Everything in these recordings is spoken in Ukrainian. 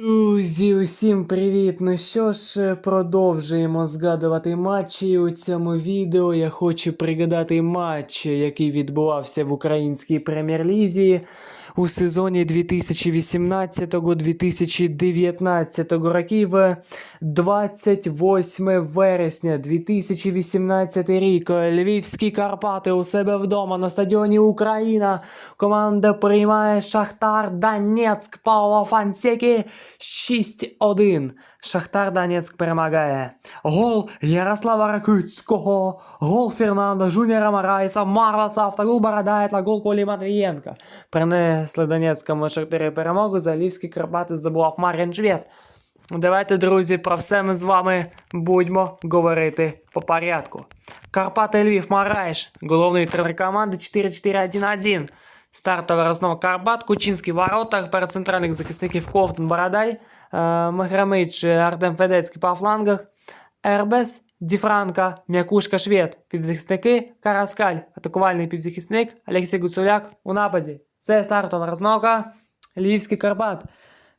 Друзі, усім привіт! Ну що ж, продовжуємо згадувати матчі. У цьому відео я хочу пригадати матч, який відбувався в українській прем'єр-лізі у сезоні 2018-2019 років. 28 вересня 2018 рік. Львівські Карпати у себе вдома на стадіоні Україна. Команда приймає Шахтар Донецьк Паула Фансеки 6-1. Шахтар Донецьк перемагає. Гол Ярослава Ракицького, гол Фернанда Жуніора Марайса, Марласа, автогол Бородай та гол Колі Матвієнка. Принесли Донецькому Шахтарі перемогу, за Карпати забував Мар'ян Швед. Давайте, друзі, про все ми з вами будемо говорити по порядку. Карпати Львів Мараєш, головний тренер команди 4-4-1-1. Стартова основа Карпат, Кучинський в воротах, перед центральних захисників Ковтун Бородай, е, Меграмич, Артем Федецький по флангах, Ербес, Діфранка, М'якушка Швед, півзахисники, Караскаль, атакувальний півзахисник, Олексій Гуцуляк у нападі. Це стартова розновка Львівський Карпат.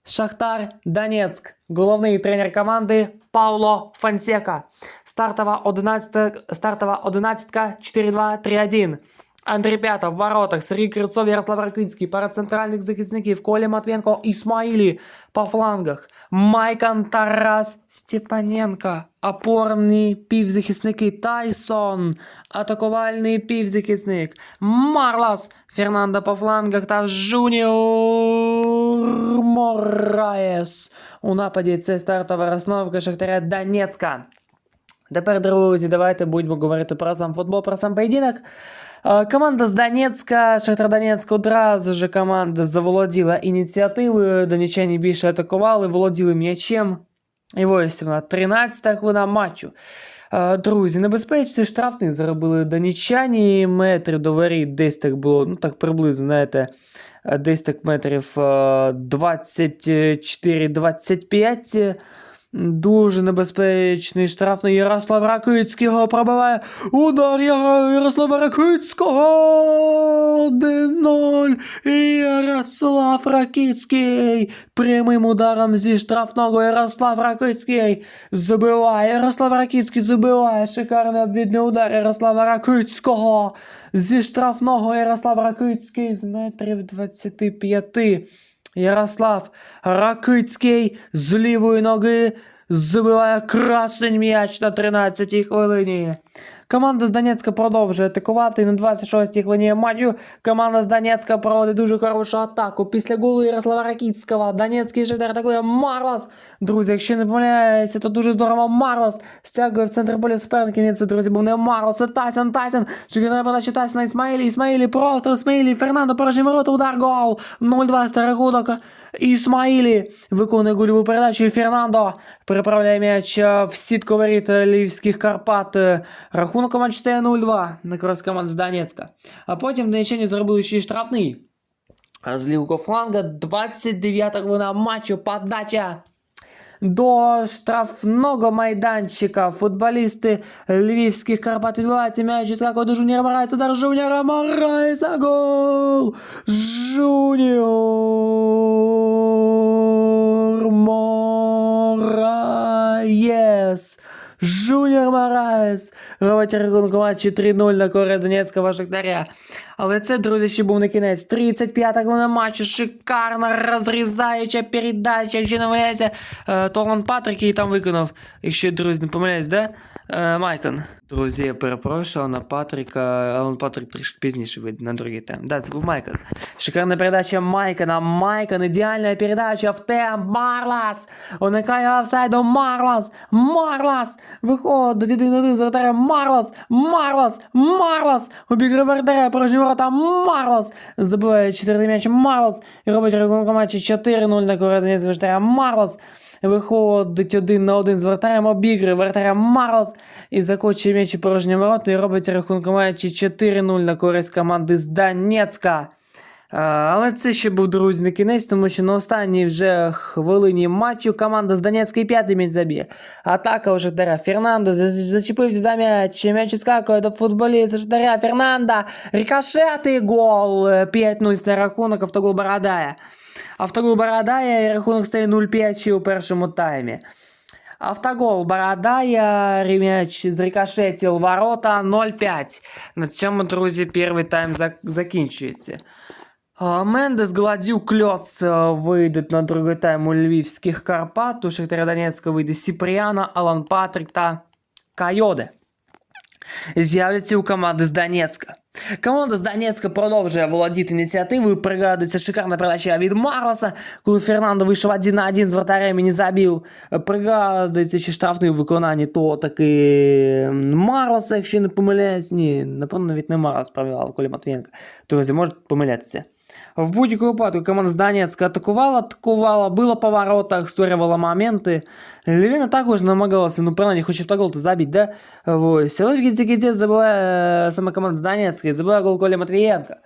Шахтар Донецьк. Головний тренер команди Пауло Фансека. Стартова 11, стартова 11 4-2-3-1. Андрій П'ятов в воротах, Сергій Кривцов, Ярослав Ракицький, перед центральних захисників Коля Матвенко, Ісмаїлі по флангах, Майкан Тарас Степаненко, опорні півзахисники Тайсон, атакувальний півзахисник Марлас, Фернандо по флангах та Жуніор Мораєс. У нападі це стартова розновка Шахтаря Донецька. Тепер, друзі, давайте будемо говорити про сам футбол, про сам поєдинок. Команда з Донецька, Шахтар Донецьк одразу ж команда заволоділа ініціативою. Донеччані більше атакували, володіли м'ячем. І ось вона, 13-та хвилина матчу. Друзі, небезпечний штрафний заробили донеччані. Метрів до воріт десь так було, ну так приблизно, знаєте, десь так метрів е, 24-25. Дуже небезпечний штрафний Ярослав Ракицький його пробиває. Удар Ярослава Ракицького 1-0. Ярослав Ракицький. Прямим ударом зі штрафного Ярослав Ракицький забиває. Ярослав Ракицький забиває. Шикарний обвідний удар Ярослава Ракицького. Зі штрафного Ярослав Ракицький з метрів 25. Ярослав Ракицький з лівої ноги забиває красень м'яч на 13-й хвилині. Команда з Донецька продовжує атакувати. І на 26-й хвилині матчу команда з Донецька проводить дуже хорошу атаку. Після голу Ярослава Ракицького Донецький Шахтар атакує Марлас. Друзі, якщо не помиляюся, то дуже здорово Марлас стягує в центр поля суперників. Ні, це, друзі, був не Марлас, це Тайсон, Тайсон. Шахтар подача Тайсона Ісмаїлі, Ісмаїлі, просто Ісмаїлі, Фернандо, порожній ворота, удар, гол. 0-2 старогудок. Ісмаїлі виконує гольову передачу. Фернандо переправляє м'яч в сітку воріт Львівських Карпат. Е, Рахунок матч стає 0-2 на користь команд з Донецька. А потім Донеччані зробили ще й штрафний. А з лівого фланга 29-та хвилина матчу подача до штрафного майданчика. Футболісти львівських Карпат відбиваються м'яч із какого до Жуніора Марайса. Удар Жуніора Марайса. Гол! Жуніор Жуніор Мараєс робить рахунок матчі 3-0 на користь Донецького Шахтаря. Але це, друзі, ще був не кінець. 35-та хвилина матчу. Шикарна розрізаюча передача. Якщо не е, Патрик її там виконав. Якщо, друзі, не помиляюсь, да? Е, Майкон. Друзі, я перепрошую, на Патрика. Алан Патрик трішки пізніше вийде на другий тем. Да, це був Майкон. Шикарна передача Майкона. Майкон, ідеальна передача в темп. Марлас! Уникає офсайду Марлас! Марлас! Виходить один один з вратаря Марлас! Марлас! Марлас! Обіграє вратаря, порожні ворота Марлас! Забиває четвертий м'яч Марлас і робить рахунок матчі 4-0 на користь вратаря Марлас. Виходить один на один з вратарем, обігрує вратаря Марлас і закочує м'яч у порожні ворота і робить рахунок матчі 4-0 на користь команди з Донецька. А, Але це ще був друзі не кінець, тому що на останній вже хвилині матчу команда з Донецької п'ятий м'яч заб'є. Атака у Житаря Фернандо за- зачепився за м'яч. М'яч іскакує до футболіста Житаря Фернандо. Рикошет гол. 5-0 на рахунок, автогол Бородая. Автогол Бородая і рахунок стає 0-5 ще у першому таймі. Автогол Бородая, рем'яч зрикошетів ворота 0-5. На цьому, друзі, перший тайм зак- закінчується. Мендес, Гладюк, Кльоц вийдуть на другий тайм у Львівських Карпат. У Шахтаря Донецька вийде Сіпріана, Алан Патрик та Кайоде. З'являться у команди з Донецька. Команда з Донецька продовжує володіти ініціативою. Пригадується шикарна передача від Марлоса, коли Фернандо вийшов один на один з вратарем і не забив. Пригадується, чи штрафний у виконанні то таки Марлоса, якщо не помиляюсь. Ні, напевно, навіть не Марлос провів Колі Матвієнка. Друзі, можуть помилятися. В будь-якому випадку команда з Донецька атакувала, атакувала, била по воротах, створювала моменти. Львівна також намагалася, ну, принаймні, хоч автогол то забити, да? Ось. Але в кінці кінців забиває е, саме команда з Донецька і забиває гол Коля Матвієнка.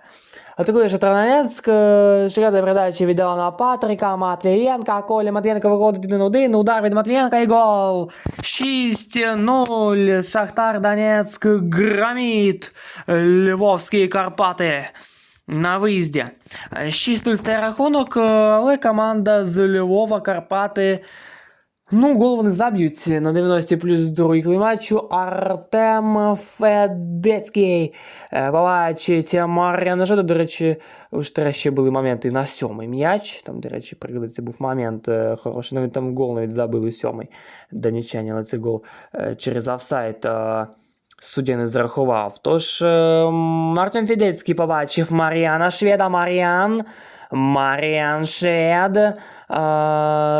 Атакує Шахтар Донецьк, е, шикарна передача віддала на Патрика Матвієнка, Коля Матвієнка виходить 1-1, удар від Матвієнка і гол. 6-0, Шахтар Донецьк громить Львовські Карпати. На виїзді. Е, 6-0 стає рахунок, е, але команда з Львова Карпати. Ну, гол вони заб'ють на 90 плюс другий матчу. Артем Федецький е, побачить Мар'яна Жеда. До речі, теж ще були моменти на сьомий м'яч. Там, до речі, пригодиться був момент е, хороший. Навіть там гол навіть забили сьомий донеччані, але це гол е, через офсайд. Е, Суддя не зрахував. Тож Мартин м, Артем Федецький побачив Маріана Шведа. Маріан. Маріан Швед. Е,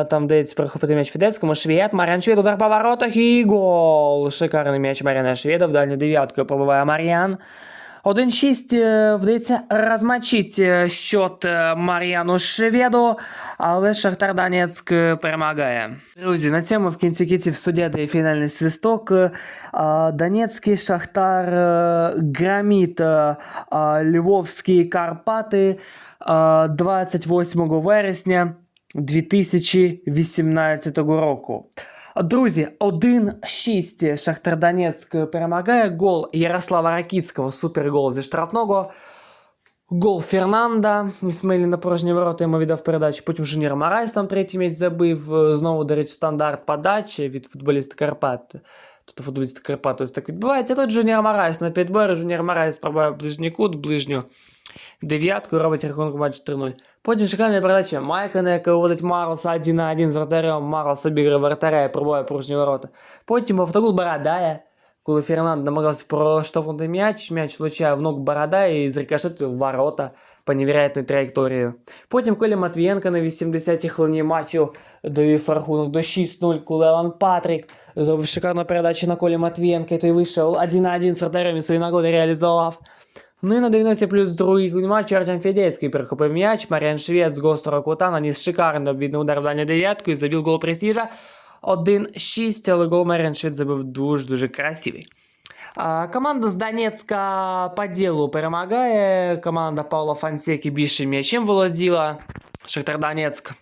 там дається прихопити м'яч Фідецькому. Швед. Маріан Швед. Удар по воротах і гол. Шикарний м'яч Маріана Шведа. В дальню дев'ятку пробиває Мар'ян. 1-6 е, вдається розмочити счет е, Мар'яну Шведу, але Шахтар Донецьк е, перемагає. Друзі, на цьому в кінці кінців суддя дає фінальний свисток. Донецький Шахтар громить Львовські Карпати е, 28 вересня 2018 року. Друзі, 1-6 Шахтар Донецьк перемагає. Гол Ярослава Ракіцького, супергол зі штрафного. Гол Фернанда. Ісмейлі на порожні ворота йому віддав передачу. Потім Жуніор Марайс там третій м'яч забив. Е, Знову, до речі, стандарт подачі від футболіста Карпат. Тут футболіста Карпат ось так відбувається. Тут Жуніор Марайс на підборі. Жуніор Марайс пробиває ближній кут, ближню дев'ятку, робить рахунок матчу 3-0. Потім шикарна передача Майкана, яка вводить Марлоса 1 на 1 з вратарем. Марлос обіграє вратаря і пробиває порожні ворота. Потім автогол Бородая, коли Фернанд намагався проштовхнути м'яч, м'яч влучає в ногу Бородая і зрикошетив ворота по невероятній траєкторії. Потім Коля Матвієнко на 80-й хвилині матчу довів рахунок до 6-0, коли Алан Патрік зробив шикарну передачу на Колі Матвієнка, і той вийшов 1 на 1 з вратарем і свої нагоди реалізував. Ну і на 90 плюс другий матч Артем Федецький перехопив м'яч, Маріан Швед з гострого кута наніс шикарний обвідний удар в дальню дев'ятку і забив гол престижа 1-6, але гол Маріан Швед забив дуже-дуже красивий. Команда з Донецька по ділу перемагає. Команда Паула Фансеки більше м'ячем володіла. Шахтар Донецьк.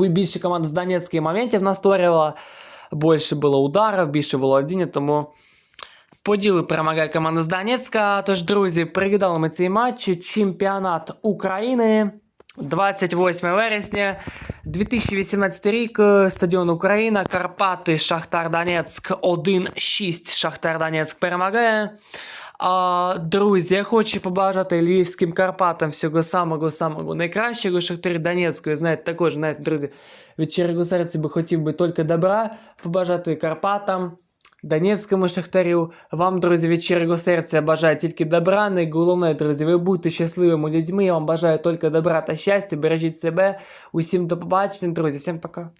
Більше команда з Донецька і моментів настворювала. Більше було ударів, більше володіння, тому по ділу перемагає команда з Донецька. Тож, друзі, пригадали ми цей матч. Чемпіонат України. 28 вересня 2018 рік. Стадіон Україна, Карпати, Шахтар Донецьк 1-6. Шахтар Донецьк перемагає. А, друзі, я хочу побажати львівським Карпатам всього самого самого найкращого. Шахтарі Донецької, знаєте, також, знаєте, друзі, від щирого серця би хотів би тільки добра побажати Карпатам. Донецькому шахтарю. Вам, друзі, від щирого серця бажаю тільки добра. Найголовне, друзі, ви будьте щасливими людьми. Я вам бажаю тільки добра та щастя. Бережіть себе. Усім до побачення, друзі. Всім пока.